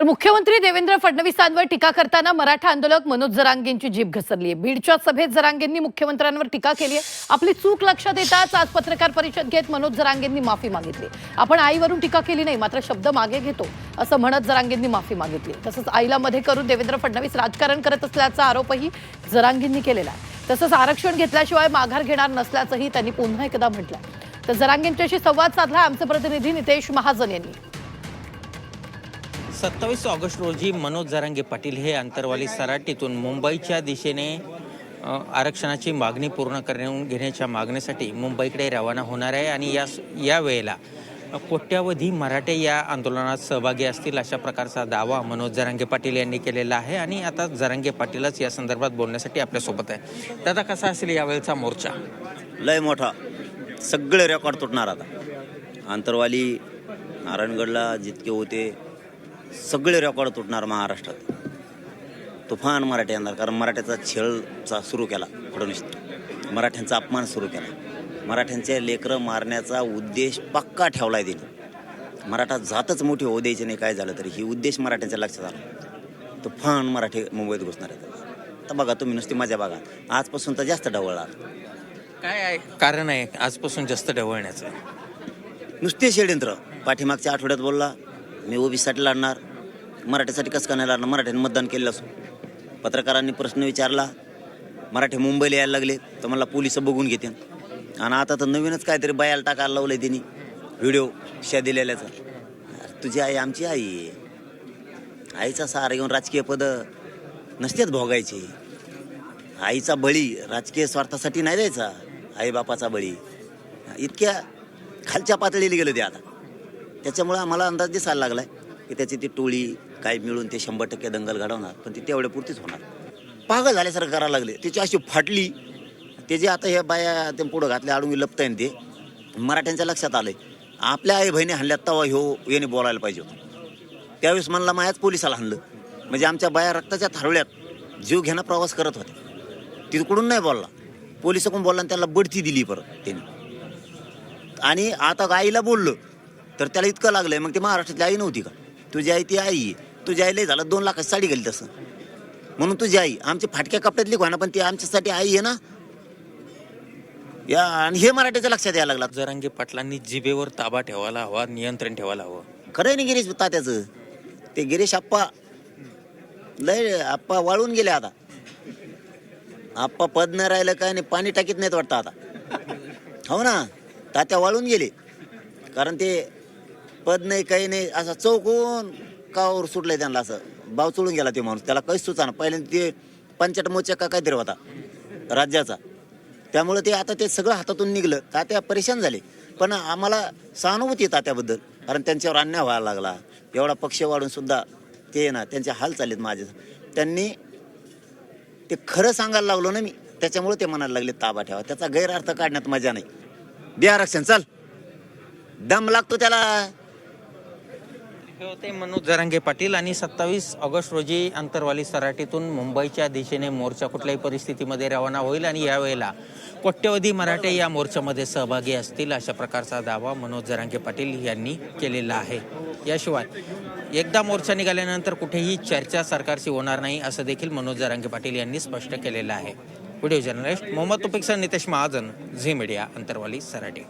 तर मुख्यमंत्री देवेंद्र फडणवीसांवर टीका करताना मराठा आंदोलक मनोज जरांगेंची जीभ घसरली आहे बीडच्या सभेत जरांगेंनी मुख्यमंत्र्यांवर टीका केली आहे आपली चूक लक्षात येताच आज पत्रकार परिषद घेत मनोज जरांगेंनी माफी मागितली. आपण आईवरून टीका केली नाही मात्र शब्द मागे घेतो असं म्हणत जरांगेंनी माफी मागितली. तसंच आईला मध्ये करून देवेंद्र फडणवीस राजकारण करत असल्याचा आरोपही जरांगेंनी केलेला आहे. तसंच आरक्षण घेतल्याशिवाय माघार घेणार नसल्याचंही त्यांनी पुन्हा एकदा म्हटलं तर जरांगेंच्याशी संवाद साधला आमचे प्रतिनिधी नितेश महाजन यांनी. सत्तावीस ऑगस्ट रोजी मनोज जरांगे पाटील हे आंतरवाली सराटीतून मुंबईच्या दिशेने आरक्षणाची मागणी पूर्ण करून घेण्याच्या मागणीसाठी मुंबईकडे रवाना होणार आहे आणि या या वेळेला कोट्यावधी मराठे या आंदोलनात सहभागी असतील अशा प्रकारचा दावा मनोज जरांगे पाटील यांनी केलेला आहे आणि आता जरांगे पाटीलच या संदर्भात बोलण्यासाठी आपल्यासोबत आहे. दादा कसा असेल यावेळेचा मोर्चा? लय मोठा. सगळे रेकॉर्ड तुटणार आता. आंतरवाली नारायणगडला जितके होते सगळे रेकॉर्ड तुटणार महाराष्ट्रात. तुफान मराठी येणार कारण मराठ्याचा छेळचा सुरू केला फडणवीस. मराठ्यांचा अपमान सुरू केला. मराठ्यांचे लेकरं मारण्याचा उद्देश पक्का ठेवलाय त्यांनी मराठा जातच मोठी होऊ द्यायची नाही काय झालं तरी. ही उद्देश मराठ्यांच्या लक्षात आला. तुफान मराठी मुंबईत घुसणार आहेत तर बघा तुम्ही नुसती मजा बघा. आजपासून तर जास्त ढवळणार काय आहे? कारण आहे आजपासून जास्त ढवळण्याचं. नुसते षडयंत्र. पाठीमागच्या आठवड्यात बोलला मी ओबीसीसाठी लढणार मराठीसाठी कसं काय नाही लढणार? मराठ्यांनी मतदान केलेलं असो. पत्रकारांनी प्रश्न विचारला मराठी मुंबईला यायला लागले तर मला पोलीस बघून घेते आणि आता तर नवीनच काहीतरी बायाला टाकायला लावलंय त्यांनी व्हिडिओ शा दिलेल्याचं. तुझी आई आमची आई आहे. आईचा सहारा घेऊन राजकीय पद नसतेच भोगायची. आईचा बळी राजकीय स्वार्थासाठी नाही द्यायचा आईबापाचा बळी. इतक्या खालच्या पातळीला गेलो ते आता. त्याच्यामुळं आम्हाला अंदाज दिसायला लागलाय की त्याची ती टोळी काय मिळून ते शंभर टक्के दंगल घडवणार पण ती तेवढ्या पुरतीच होणार. पागल झाल्यासारखं करायला लागले. त्याची अशी फाटली. ते जे आता ह्या बाया ते पुढं घातल्या अडून लपताय ते मराठ्यांच्या लक्षात आलंय. आपल्या आई बहिणी हल्ल्यात तवा ह्यो याने बोलायला पाहिजे होतं. त्यावेळेस म्हणला मायाच पोलिसाला हाणलं. म्हणजे आमच्या बाया रक्ताच्या थारोळ्यात जीव घेणं प्रवास करत होते तिकडून नाही बोलला. पोलिसाकडून बोलला आणि त्याला बढती दिली परत त्यांनी. आणि आता आईला बोललं तर त्याला इतकं लागलंय. मग ती महाराष्ट्रातली आई नव्हती का? तुझी आई ती आई तुझी आई लय झालं. दोन लाखाची साडी घाली तसं. म्हणून तुझी आई आमची फाटक्या कपड्यातली ना पण ती आमच्यासाठी आई आहे ना? या आणि हे मराठीच्या लक्षात यायला लागला. जरांगे पाटलांनी जिभेवर ताबा ठेवायला हवा नियंत्रण ठेवायला हवं. खरं आहे ना गिरीश तात्याचं? ते गिरीश आप्पा लय आप्पा वाळून गेले आता. आप्पा पद नाही राहिलं काय नाही पाणी टाकीत नाहीत वाटतं आता. हो ना तात्या वाळून गेले. कारण ते पद नाही काही नाही असं चौकून कावर सुटलंय त्यांना असं. बाव चोळून गेला ते माणूस त्याला काहीच सुचाना. पहिल्यांदा ते पंचायत मोर्चा का काहीतरी होता राज्याचा. त्यामुळे ते आता ते सगळं हातातून निघलं. तात्या परेशान झाले. पण आम्हाला सहानुभूती आहे तात्याबद्दल कारण त्यांच्यावर अन्याय व्हायला लागला. एवढा पक्ष वाढून सुद्धा ते ना त्यांचे हाल चाललेत माझे. त्यांनी ते खरं सांगायला लागलो ना मी त्याच्यामुळे ते म्हणायला लागले ताबा ठेवा. त्याचा गैरअर्थ काढण्यात मजा नाही. दे आरक्षण चल. दम लागतो त्याला. होते मनोज जरांगे पाटील आणि सत्तावीस ऑगस्ट रोजी अंतरवाली सराटीतून मुंबईच्या दिशेने मोर्चा कुठल्याही परिस्थितीमध्ये रवाना होईल आणि यावेळेला कोट्यवधी मराठे या मोर्चामध्ये सहभागी असतील अशा प्रकारचा दावा मनोज जरांगे पाटील यांनी केलेला आहे. याशिवाय एकदा मोर्चा निघाल्यानंतर कुठेही चर्चा सरकारशी होणार नाही असं देखील मनोज जरांगे पाटील यांनी स्पष्ट केलेलं आहे. व्हिडिओ जर्नलिस्ट मोहम्मद तुपिकसर नितेश महाजन झी मीडिया अंतरवाली सराटी.